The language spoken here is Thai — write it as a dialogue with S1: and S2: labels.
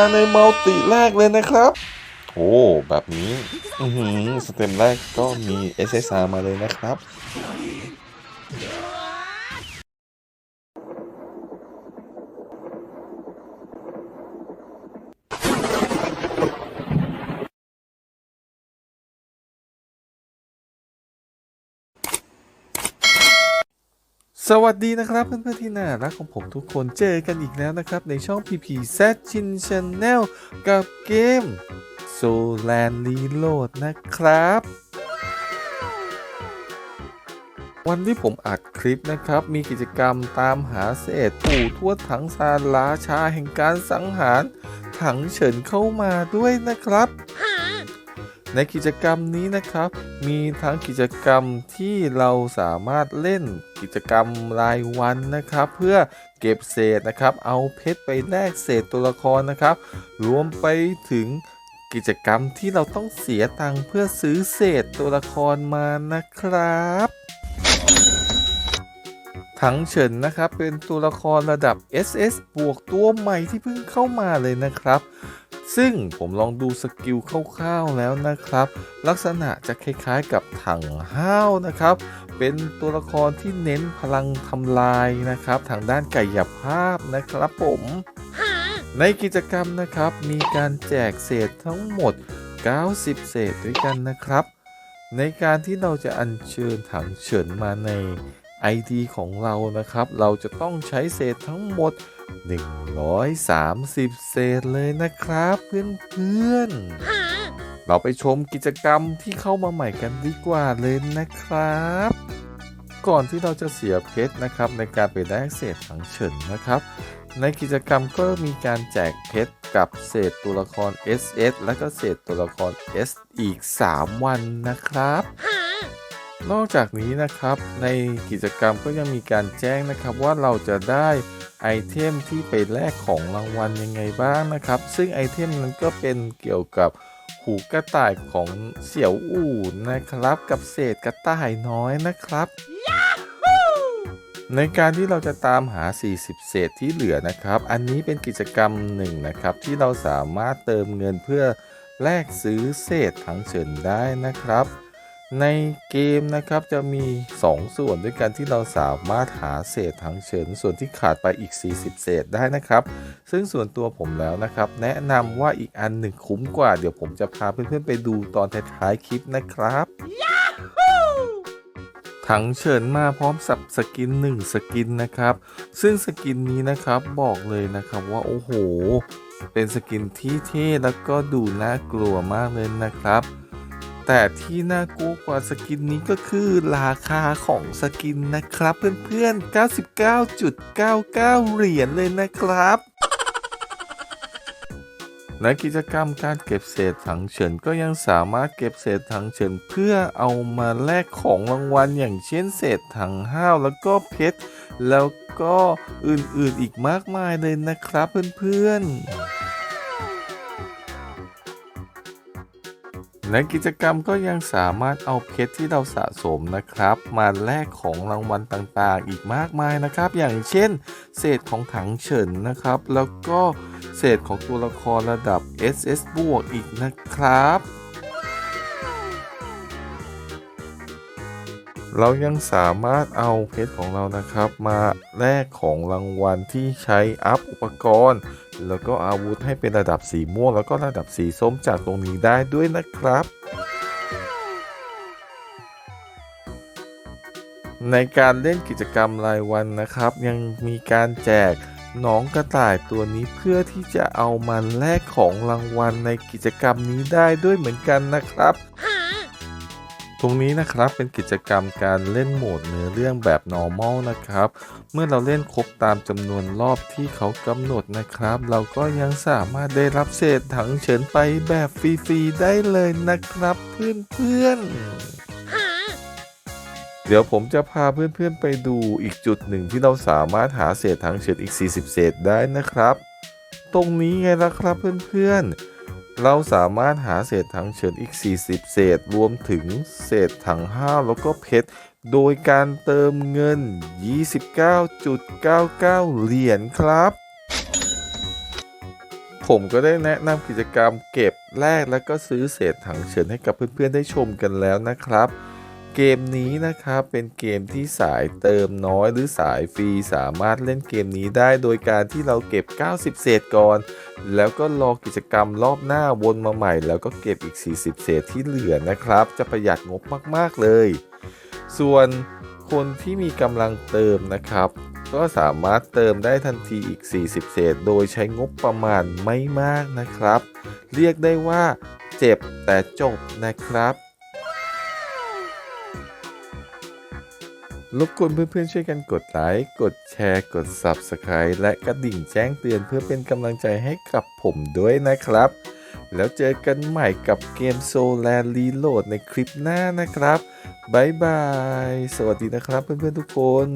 S1: าในมัลติแรกเลยนะครับโอ้แบบนี้สเต็มแรกก็มี SSR มาเลยนะครับ สวัสดีนะครับเพื่อนๆที่น่ารักของผมทุกคนเจอกันอีกแล้วนะครับ ในช่อง PP Z Chin Channel กับเกม s o l a n Reload นะครับ วันที่ผมอัดคลิปนะครับ มีกิจกรรมตามหาเศษปู่ทวดถังซานราชาแห่งการสังหาร ถังเฉินเข้ามาด้วยนะครับ ในกิจกรรมนี้นะครับ มีทั้งกิจกรรมที่เราสามารถเล่นกิจกรรมรายวันนะครับ เพื่อเก็บเศษนะครับ เอาเพชรไปแลกเศษตัวละครนะครับ รวมไปถึงกิจกรรมที่เราต้องเสียตังค์เพื่อซื้อเศษตัวละครมานะครับถังเฉินนะครับเป็นตัวละครระดับ SS บวกตัวใหม่ที่เพิ่งเข้ามาเลยนะครับ ซึ่งผมลองดูสกิลคร่าวๆแล้วนะครับ ลักษณะจะคล้ายๆกับถังห้าวนะครับ เป็นตัวละครที่เน้นพลังทำลายนะครับ ทางด้านกายภาพนะครับผมในกิจกรรมนะครับมีการแจกเศษทั้งหมด 90 เศษด้วยกันนะครับ ในการที่เราจะอัญเชิญถังเฉินมาใน ID ของเรานะครับ เราจะต้องใช้เศษทั้งหมด 130 เศษเลยนะครับเพื่อนๆ เราไปชมกิจกรรมที่เข้ามาใหม่กันดีกว่าเลยนะครับ ก่อนที่เราจะเสียเพชรนะครับ ในการไปแลกเศษถังเฉินนะครับ ในกิจกรรมก็มีการแจกเพชรกับเศษตัวละคร SS และก็เศษตัวละคร S อีก 3 วันนะครับนอกจากนี้นะครับในกิจกรรมก็ยังมีการแจ้งนะครับว่าเราจะได้ ไอเทมที่ไปแลกของรางวัลยังไงบ้างนะครับ ซึ่งไอเทมนั้นก็เป็นเกี่ยวกับหูกระต่ายของเสี่ยวอู่นะครับ กับเศษกระต่ายน้อยนะครับ ในการที่เราจะตามหา 40 เศษที่เหลือนะครับ อันนี้เป็นกิจกรรมหนึ่งนะครับ ที่เราสามารถเติมเงินเพื่อแลกซื้อเศษถังเฉินได้นะครับ ในเกมนะครับจะมี 2 ส่วนด้วยกันที่เราสามารถหาเศษถังเฉินส่วนที่ขาดไปอีก 40 เศษได้นะครับ ซึ่งส่วนตัวผมแล้วนะครับ แนะนำว่าอีกอันหนึ่งคุ้มกว่า เดี๋ยวผมจะพาเพื่อนๆไปดูตอนท้ายๆคลิปนะครับถังเฉินมาพร้อมสับสกิน 1 สกินนะครับ ซึ่งสกินนี้นะครับบอกเลยนะครับว่าโอ้โห เป็นสกินที่เท่แล้วก็ดูน่ากลัวมากเลยนะครับ แต่ที่น่ากลัวกว่าสกินนี้ก็คือราคาของสกินนะครับ เพื่อนๆ 99.99 เหรียญเลยนะครับในกิจกรรมการเก็บเศษถังเฉินก็ยังสามารถเก็บเศษถังเฉินเพื่อเอามาแลกของรางวัลอย่างเช่นเศษถังห้าวแล้วก็เพชรแล้วก็อื่นๆอีกมากมายเลยนะครับเพื่อนๆ ในกิจกรรมก็ยังสามารถเอาเพชรที่เราสะสมนะครับ มาแลกของรางวัลต่างๆ อีกมากมายนะครับ อย่างเช่น เศษของถังเฉินนะครับ แล้วก็เศษของตัวละครระดับ SS บวกอีกนะครับ เรายังสามารถเอาเพชรของเรานะครับ มาแลกของรางวัลที่ใช้อัพอุปกรณ์ แล้วก็อาวุธให้เป็นระดับสีม่วง แล้วก็ระดับสีส้มจากตรงนี้ได้ด้วยนะครับในการเล่นกิจกรรมรายวันนะครับ ยังมีการแจกน้องกระต่ายตัวนี้เพื่อที่จะเอามาแลกของรางวัลในกิจกรรมนี้ได้ด้วยเหมือนกันนะครับ ตรงนี้นะครับเป็นกิจกรรมการเล่นโหมดเนื้อเรื่องแบบ normal นะครับ เมื่อเราเล่นครบตามจำนวนรอบที่เขากำหนดนะครับ เราก็ยังสามารถได้รับเศษถังเฉินไปแบบฟรีๆได้เลยนะครับเพื่อนๆเดี๋ยวผมจะพาเพื่อนๆไปดูอีกจุดหนึ่งที่เราสามารถหาเศษถังเฉินอีก 40 เศษได้นะครับ ตรงนี้ไงล่ะครับเพื่อนๆ เราสามารถหาเศษถังเฉินอีก 40 เศษรวมถึงเศษถังห้าแล้วก็เพชร โดยการเติมเงิน 29.99 เหรียญครับ ผมก็ได้แนะนำกิจกรรมเก็บแลกแล้วก็ซื้อเศษถังเฉินให้กับเพื่อนๆได้ชมกันแล้วนะครับ เกมนี้นะครับเป็นเกมที่สายเติมน้อยหรือสายฟรีสามารถเล่นเกมนี้ได้โดยการที่เราเก็บ 90 เศษก่อน แล้วก็รอกิจกรรมรอบหน้าวนมาใหม่ แล้วก็เก็บอีก 40 เศษที่เหลือนะครับ จะประหยัดงบมากๆเลย ส่วนคนที่มีกำลังเติมนะครับ ก็สามารถเติมได้ทันทีอีก 40 เศษ โดยใช้งบประมาณไม่มากนะครับ เรียกได้ว่าเจ็บแต่จบนะครับ รบกวนเพื่อนๆช่วยกันกดไลค์ กดแชร์ กด Subscribe และกระดิ่งแจ้งเตือนเพื่อเป็นกำลังใจให้กับผมด้วยนะครับ แล้วเจอกันใหม่กับเกมโซแลนรีโหลดในคลิปหน้านะครับ บ๊ายบาย สวัสดีนะครับเพื่อนๆทุกคน